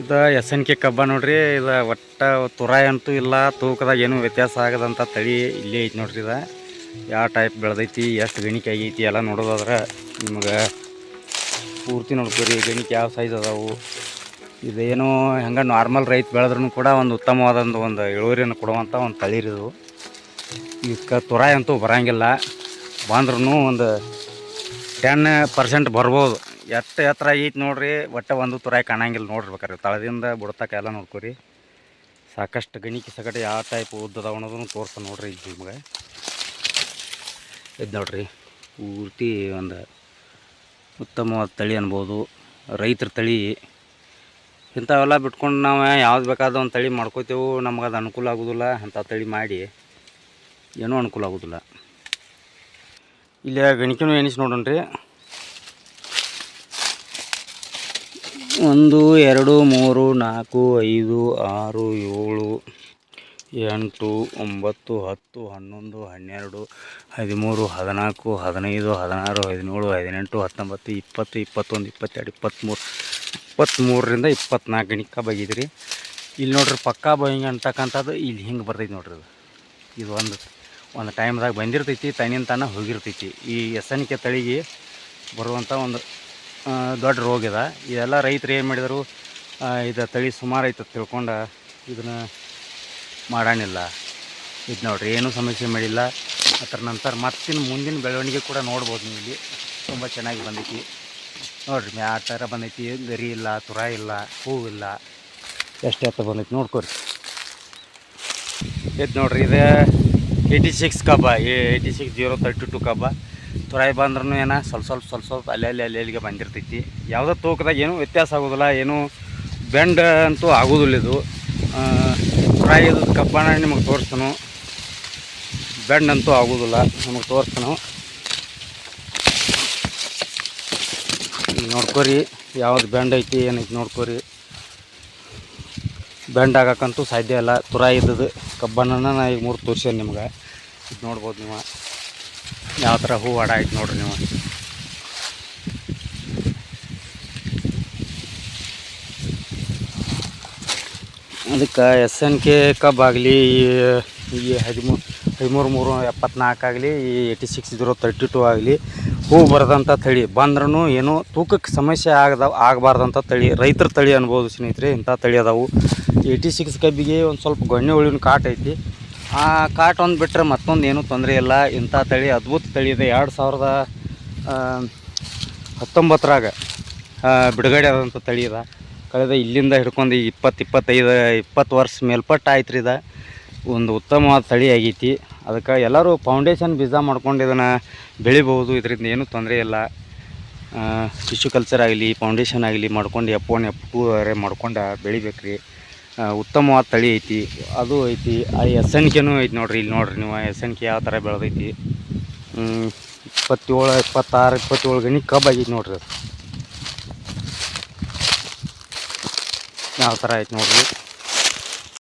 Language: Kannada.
ಇದು ಎಸ್ ಎನ್ ಕೆ ಕಬ್ಬ ನೋಡ್ರಿ, ಇದು ಒಟ್ಟ ತುರಾಯಿ ಅಂತೂ ಇಲ್ಲ, ತೂಕದಾಗ ಏನು ವ್ಯತ್ಯಾಸ ಆಗದಂಥ ತಳಿ ಇಲ್ಲೇ ಐತಿ ನೋಡ್ರಿ ಇದು. ಯಾವ ಟೈಪ್ ಬೆಳೆದೈತಿ, ಎಷ್ಟು ಗಣಿಕೆ ಆಗೈತಿ ಎಲ್ಲ ನೋಡೋದಾದ್ರೆ ನಿಮ್ಗೆ ಪೂರ್ತಿ ನೋಡ್ಕೊರಿ, ಗಣಿಕೆ ಯಾವ ಸೈಜ್ ಅದಾವು. ಇದೇನು ಹೆಂಗೆ ನಾರ್ಮಲ್ ರೈತ ಬೆಳೆದ್ರೂ ಕೂಡ ಒಂದು ಉತ್ತಮವಾದಂಥ ಒಂದು ಇಳುವರಿಯನ್ನು ಕೊಡುವಂಥ ಒಂದು ತಳಿರಿ ಇದು. ಇದಕ್ಕೆ ತುರಾಯಿ ಅಂತೂ ಬರಂಗಿಲ್ಲ. ಬಂದ್ರೂ ಒಂದು ಟೆನ್ ಪರ್ಸೆಂಟ್ ಬರ್ಬೋದು. ಎಷ್ಟು ಎತ್ತರ ಐತಿ ನೋಡ್ರಿ ಒಟ್ಟು ಒಂದು ತುರಾಯಿ ಕಾಣಂಗಿಲ್ಲ ನೋಡ್ರಿ ಬೇಕಾರೆ. ತಳದಿಂದ ಬುಡತಕ್ಕ ಎಲ್ಲ ನೋಡ್ಕೊರಿ. ಸಾಕಷ್ಟು ಗಣಿಕೆ ಸಗಟ ಯಾವ ಟೈಪ್ ಉದ್ದದಾವ ಅನ್ನೋದನ್ನು ತೋರಿಸ ನೋಡ್ರಿ ಈಗ ನಿಮ್ಗೆ. ಇದು ನೋಡ್ರಿ, ಪೂರ್ತಿ ಒಂದು ಉತ್ತಮವಾದ ತಳಿ ಅನ್ಬೋದು. ರೈತರ ತಳಿ. ಇಂಥವೆಲ್ಲ ಬಿಟ್ಕೊಂಡು ನಾವು ಯಾವ್ದು ಬೇಕಾದ ಒಂದು ತಳಿ ಮಾಡ್ಕೋತೇವೆ. ನಮ್ಗೆ ಅದು ಅನುಕೂಲ ಆಗೋದಿಲ್ಲ, ಅಂಥ ತಳಿ ಮಾಡಿ. ಏನೂ ಅನುಕೂಲ ಆಗೋದಿಲ್ಲ. ಇಲ್ಲಿ ಗಣಿಕೆನೂ ಎಣಿಸಿ ನೋಡೋಣ್ರಿ. ಒಂದು, ಎರಡು, ಮೂರು, ನಾಲ್ಕು, ಐದು, ಆರು, ಏಳು, ಎಂಟು, ಒಂಬತ್ತು, ಹತ್ತು, ಹನ್ನೊಂದು, ಹನ್ನೆರಡು, ಹದಿಮೂರು, ಹದಿನಾಲ್ಕು, ಹದಿನೈದು, ಹದಿನಾರು, ಹದಿನೇಳು, ಹದಿನೆಂಟು, ಹತ್ತೊಂಬತ್ತು, ಇಪ್ಪತ್ತು, ಇಪ್ಪತ್ತೊಂದು, ಇಪ್ಪತ್ತೆರಡು, ಇಪ್ಪತ್ತ್ಮೂರು, ಇಪ್ಪತ್ತ್ಮೂರರಿಂದ ಇಪ್ಪತ್ನಾಲ್ಕು ಗಣಿಕ ಬಗಿದ್ರಿ. ಇಲ್ಲಿ ನೋಡ್ರಿ ಪಕ್ಕಾ ಬಹಿಂಗ್ ಅಂತಕ್ಕಂಥದ್ದು, ಇಲ್ಲಿ ಹಿಂಗೆ ಬರ್ತೈತೆ ನೋಡ್ರಿ ಅದು. ಇದು ಒಂದು ಒಂದು ಟೈಮ್ದಾಗ ಬಂದಿರ್ತೈತಿ ತಣ್ಣಿನ ತಾನ ಹೋಗಿರ್ತೈತಿ. ಈ ಎಸ್ ಎನ್ ಕೆ ತಳಿಗೆ ಬರುವಂಥ ಒಂದು ದೊಡ್ಡ ರೋಗ ಇದೆ. ಇದೆಲ್ಲ ರೈತರು ಏನು ಮಾಡಿದರು ಇದು ತಳಿ ಸುಮಾರು ಐತೆ ತಿಳ್ಕೊಂಡು ಇದನ್ನು ಮಾಡೋಣಿಲ್ಲ ಇದು ನೋಡ್ರಿ, ಏನೂ ಸಮಸ್ಯೆ ಮಾಡಿಲ್ಲ. ಅದರ ನಂತರ ಮತ್ತಿನ ಮುಂದಿನ ಬೆಳವಣಿಗೆ ಕೂಡ ನೋಡ್ಬೋದು ನೀವು ಇಲ್ಲಿ. ತುಂಬ ಚೆನ್ನಾಗಿ ಬಂದೈತಿ. ನೋಡ್ರಿ, ಮ್ಯಾ ಥರ ಬಂದೈತಿ. ಗರಿ ಇಲ್ಲ, ತುರ ಇಲ್ಲ ಹೂವಿಲ್ಲ ಎಷ್ಟು ಬಂದೈತಿ ನೋಡ್ಕೊರಿ. ಇದು ನೋಡ್ರಿ, ಇದು ಏಯ್ಟಿ ಸಿಕ್ಸ್ ಕಬ್ಬ eighty six zero thirty two ಕಬ್ಬ. ತುರಾಯಿ ಬಂದ್ರೂ ಏನೋ ಸ್ವಲ್ಪ ಸ್ವಲ್ಪ ಸ್ವಲ್ಪ ಸ್ವಲ್ಪ ಅಲ್ಲೇ ಅಲ್ಲಿ ಅಲ್ಲಿ ಅಲ್ಲಿಗೆ ಬಂದಿರ್ತೈತಿ. ಯಾವುದೋ ತೂಕದಾಗ ಏನೂ ವ್ಯತ್ಯಾಸ ಆಗೋದಿಲ್ಲ, ಏನೂ ಬೆಂಡ್ ಅಂತೂ ಆಗೋದಿಲ್ಲ ಇದು. ತುರಾಯಿ ಇದು ಕಬ್ಬಣ ನಿಮಗೆ ತೋರಿಸ್ತಾನು. ಬೆಂಡ್ ಅಂತೂ ಆಗೋದಿಲ್ಲ, ನಮಗೆ ತೋರಿಸ್ತಾನು. ನೋಡ್ಕೋರಿ, ಯಾವ್ದು ಬೆಂಡ್ ಐತಿ, ಏನೈತಿ ನೋಡ್ಕೊರಿ. ಬೆಂಡ್ ಆಗಕ್ಕಂತೂ ಸಾಧ್ಯ ಇಲ್ಲ, ತುರಾಯಿ ಇದ್ದದ್ದು ಕಬ್ಬಣ್ಣನ ನಾ ಈಗ ಮೂರು ತೋರಿಸೇನೆ ನಿಮ್ಗೆ. ಇದು ನೋಡ್ಬೋದು ನೀವು. ಯಾವ ಥರ ಹೂ ಹಾಡ ಆಯ್ತು ನೋಡ್ರಿ ನೀವು. ಅದಕ್ಕೆ ಎಸ್ ಎನ್ ಕೆ ಕಬ್ಬಾಗಲಿ ಈ ಹದಿಮೂರು ಹದಿಮೂರು ಮೂರು ಎಪ್ಪತ್ನಾಲ್ಕು ಆಗಲಿ, ಈ eighty six zero thirty two ಆಗಲಿ, ಹೂ ಬರದಂಥ ತಳಿ. ಬಂದ್ರೂ ಏನೂ ತೂಕಕ್ಕೆ ಸಮಸ್ಯೆ ಆಗದ ಆಗಬಾರ್ದಂಥ ತಳಿ. ರೈತರ ತಳಿ ಅನ್ಬೋದು ಸ್ನೇಹಿತರೆ, ಇಂಥ ತಳಿ ಅದಾವು. ಏಯ್ಟಿ ಸಿಕ್ಸ್ ಕಬ್ಬಿಗೆ ಒಂದು ಸ್ವಲ್ಪ ಗೊಣ್ಣೆ ಹುಳಿನ ಕಾಟ್ ಐತಿ. ಆ ಕಾಟ ಒಂದು ಬಿಟ್ಟರೆ ಮತ್ತೊಂದು ಏನೂ ತೊಂದರೆ ಇಲ್ಲ. ಇಂಥ ತಳಿ ಅದ್ಭುತ ತಳಿ ಇದೆ. ಎರಡು ಸಾವಿರದ ಹತ್ತೊಂಬತ್ತರಾಗ ಬಿಡುಗಡೆ ಆದಂಥ ತಳಿ ಇದೆ ಕಳೆದ ಇಲ್ಲಿಂದ ಹಿಡ್ಕೊಂಡು ಇಪ್ಪತ್ತು, ಇಪ್ಪತ್ತೈದು, ಇಪ್ಪತ್ತು ವರ್ಷ ಮೇಲ್ಪಟ್ಟು ಆಯ್ತು ರೀ ಇದು. ಒಂದು ಉತ್ತಮವಾದ ತಳಿ ಆಗೈತಿ. ಅದಕ್ಕೆ ಎಲ್ಲರೂ ಫೌಂಡೇಶನ್ ಬೀಜ ಮಾಡ್ಕೊಂಡು ಇದನ್ನು ಬೆಳಿಬೋದು ಇದರಿಂದ ಏನೂ ತೊಂದರೆ ಇಲ್ಲ. ಟಿಶ್ಯೂ ಕಲ್ಚರ್ ಆಗಲಿ ಫೌಂಡೇಶನ್ ಆಗಲಿ ಮಾಡ್ಕೊಂಡು ಎಪ್ ಒನ್ ಎಪ್ ಟೂ ಅರೆ ಮಾಡ್ಕೊಂಡು ಬೆಳಿಬೇಕು ರೀ ಉತ್ತಮವಾದ ತಳಿ ಐತಿ. ಅದು ಐತಿ. ಆ ಎಸ್ ಎನ್ ಕೆನೂ ಐತಿ ನೋಡ್ರಿ ಇಲ್ಲಿ ನೋಡ್ರಿ ನೀವು. ಎಸ್ ಎನ್ ಕೆ ಯಾವ ಥರ ಬೆಳೆದೈತಿ? ಇಪ್ಪತ್ತೇಳು, ಇಪ್ಪತ್ತಾರು, ಇಪ್ಪತ್ತೇಳು ಗಣಿ ಕಬ್ಬು ಆಗೈತಿ ನೋಡ್ರಿ ಯಾವ ಥರ ಐತಿ ನೋಡ್ರಿ?